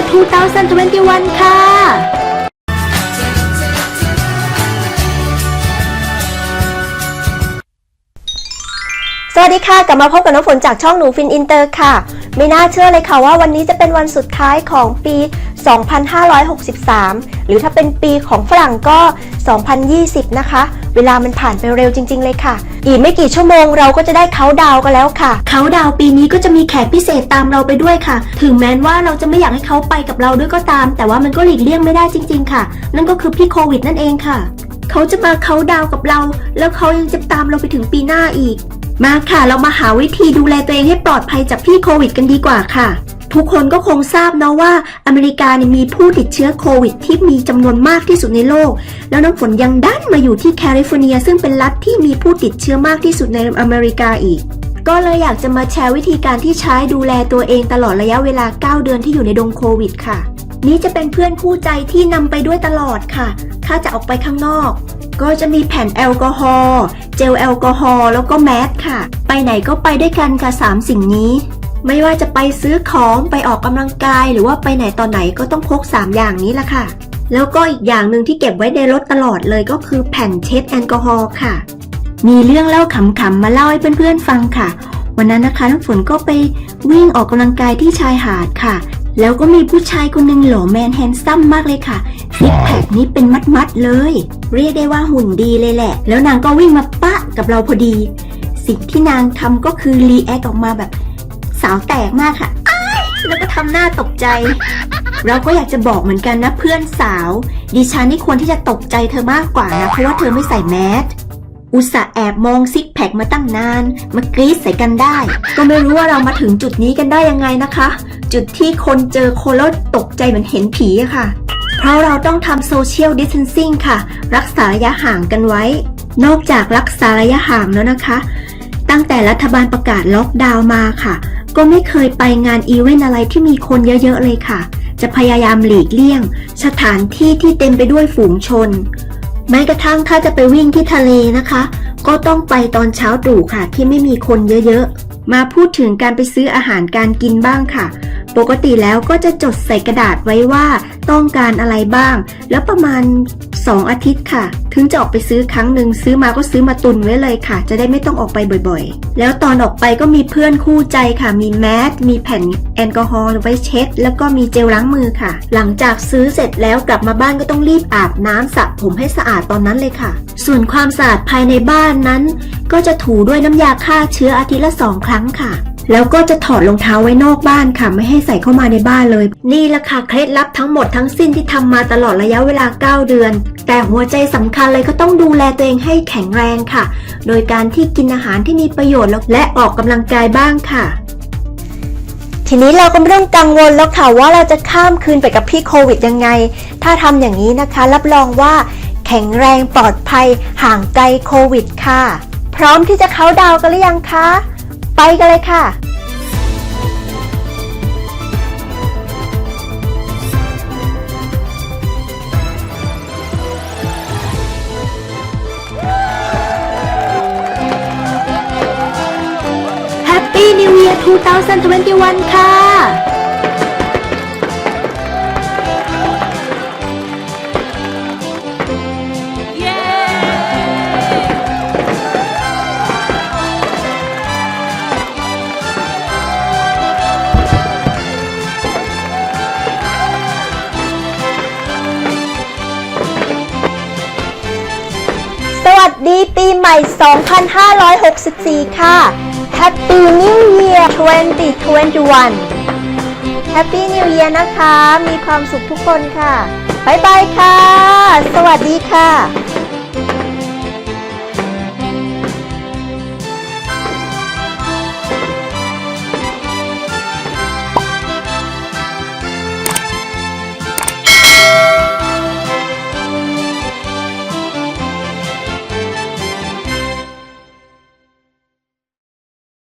Year 2021 ค่ะ วัสดีค่ะ กลับมาพบกับน้ำฝนจากช่องหนูฟินอินเตอร์ค่ะ ไม่น่าเชื่อเลยค่ะว่าวันนี้จะเป็นวันสุดท้ายของปี 2563 หรือถ้าเป็นปีของฝรั่งก็ 2020 นะคะ เวลามันผ่านไปเร็วจริง ๆ เลยค่ะ อีกไม่กี่ชั่วโมงเราก็จะได้เขาดาวกันแล้วค่ะ เขาดาวปีนี้ก็จะมีแขกพิเศษตามเราไปด้วยค่ะ ถึงแม้ว่าเราจะไม่อยากให้เขาไปกับเราด้วยก็ตาม แต่ว่ามันก็หลีกเลี่ยงไม่ได้จริง ๆ ค่ะ นั่นก็คือพี่โควิดนั่นเองค่ะ เขาจะมาเขาดาวกับเรา แล้วเขายังจะตามเราไปถึงปีหน้าอีก มาค่ะเรามาหาวิธีดูแลตัวเองให้ปลอดภัยจากพี่โควิดกันดีกว่าค่ะ ทุกคนก็คงทราบเนาะว่าอเมริกาเนี่ยมีผู้ติดเชื้อโควิดที่มีจำนวนมากที่สุดในโลก แล้วน้ำฝนยังดันมาอยู่ที่แคลิฟอร์เนีย ซึ่งเป็นรัฐที่มีผู้ติดเชื้อมากที่สุดในอเมริกาอีก ก็เลยอยากจะมาแชร์วิธีการที่ใช้ดูแลตัวเองตลอดระยะเวลา 9 เดือนที่อยู่ในดงโควิดค่ะ นี่จะเป็นเพื่อนคู่ใจที่นำไปด้วยตลอดค่ะ ถ้าจะออกไปข้างนอก ก็จะมีแผ่นแอลกอฮอล์เจลแอลกอฮอล์แล้วก็แมสค่ะ ไปไหนก็ไปด้วยกันค่ะสามสิ่งนี้ ไม่ว่าจะไปซื้อของไปออกกำลังกายหรือว่าไปไหนตอนไหนก็ต้องพก 3 อย่างนี้ละค่ะ แล้วก็อีกอย่างหนึ่งที่เก็บไว้ในรถตลอดเลยก็คือแผ่นเช็ดแอลกอฮอล์ค่ะ มีเรื่องเล่าขำๆมาเล่าให้เพื่อนๆฟังค่ะ วันนั้นนะคะน้ำฝนก็ไปวิ่งออกกำลังกายที่ชายหาดค่ะ แล้วก็มีผู้ชายคนหนึ่งหล่อแมนแฮนซัมมากเลยค่ะซิกแพคนี้เป็นมัดๆเลย เรียกได้ว่าหุ่นดีเลยแหละ แล้วนางก็วิ่งมาปะกับเราพอดี สิ่งที่นางทำก็คือรีแอคออกมาแบบ สาวแตกมากค่ะอ้ายแล้วก็ทำหน้าตกใจ เราก็อยากจะบอกเหมือนกันนะเพื่อนสาว ดิฉันนี่ควรที่จะตกใจเธอมากกว่านะเพราะว่าเธอไม่ใส่แมส อุตส่าห์แอบมองซิกแพคมาตั้งนาน มากรี๊ดใส่กันได้ ก็ไม่รู้ว่าเรามาถึงจุดนี้กันได้ยังไงนะคะ จุดที่คนเจอโคโรตกใจเหมือนเห็นผีอะค่ะ เพราะเราต้องทำโซเชียลดิสเทนซิ่งค่ะ รักษาระยะห่างกันไว้ นอกจากรักษาระยะห่างแล้วนะคะ ตั้งแต่รัฐบาลประกาศล็อกดาวน์มาค่ะ ก็ไม่เคยไปงานอีเวนต์อะไรที่มีคนเยอะๆเลยค่ะ จะพยายามหลีกเลี่ยง สถานที่ที่เต็มไปด้วยฝูงชน แม้กระทั่งถ้าจะไปวิ่งที่ทะเลนะคะ ก็ต้องไปตอนเช้าตรู่ค่ะ ที่ไม่มีคนเยอะๆ มาพูดถึงการไปซื้ออาหารการกินบ้างค่ะ ปกติแล้วก็จะจดใส่กระดาษไว้ว่าต้องการอะไรบ้าง แล้วประมาณ 2 อาทิตย์ค่ะ ถึงจะออกไปซื้อครั้งหนึ่งซื้อมาก็ซื้อมาตุนไว้เลยค่ะ จะได้ไม่ต้องออกไปบ่อยๆ แล้วตอนออกไปก็มีเพื่อนคู่ใจค่ะ มีแมสมีแผ่นแอลกอฮอล์ไว้เช็ด แล้วก็มีเจลล้างมือค่ะ หลังจากซื้อเสร็จแล้วกลับมาบ้านก็ต้องรีบอาบน้ำสระผมให้สะอาดตอนนั้นเลยค่ะ ส่วนความสะอาดภายในบ้านนั้น ก็จะถูด้วยน้ำยาฆ่าเชื้ออาทิตย์ละสองครั้งค่ะ แล้วก็จะถอดรองเท้าไว้นอกบ้านค่ะ ไม่ให้ใส่เข้ามาในบ้านเลย นี่แหละค่ะเคล็ดลับทั้งหมดทั้งสิ้นที่ทำมาตลอดระยะเวลา 9 เดือน แต่หัวใจสำคัญเลยก็ต้องดูแลตัวเองให้แข็งแรงค่ะ โดยการที่กินอาหารที่มีประโยชน์และออกกำลังกายบ้างค่ะทีนี้เราก็ไม่ต้องกังวลแล้วค่ะว่าเราจะข้ามคืนไปกับพี่โควิดยังไง ถ้าทำอย่างนี้นะคะ รับรองว่าแข็งแรงปลอดภัยห่างไกลโควิดค่ะ พร้อมที่จะเขาดาวกันหรือยังคะ ไปกันเลยค่ะ Happy New Year 2021 ค่ะ ดีปีใหม่ 2564 ค่ะ Happy New Year 2021 Happy New Year นะคะ มีความสุขทุกคนค่ะ บ๊ายบายค่ะ สวัสดีค่ะ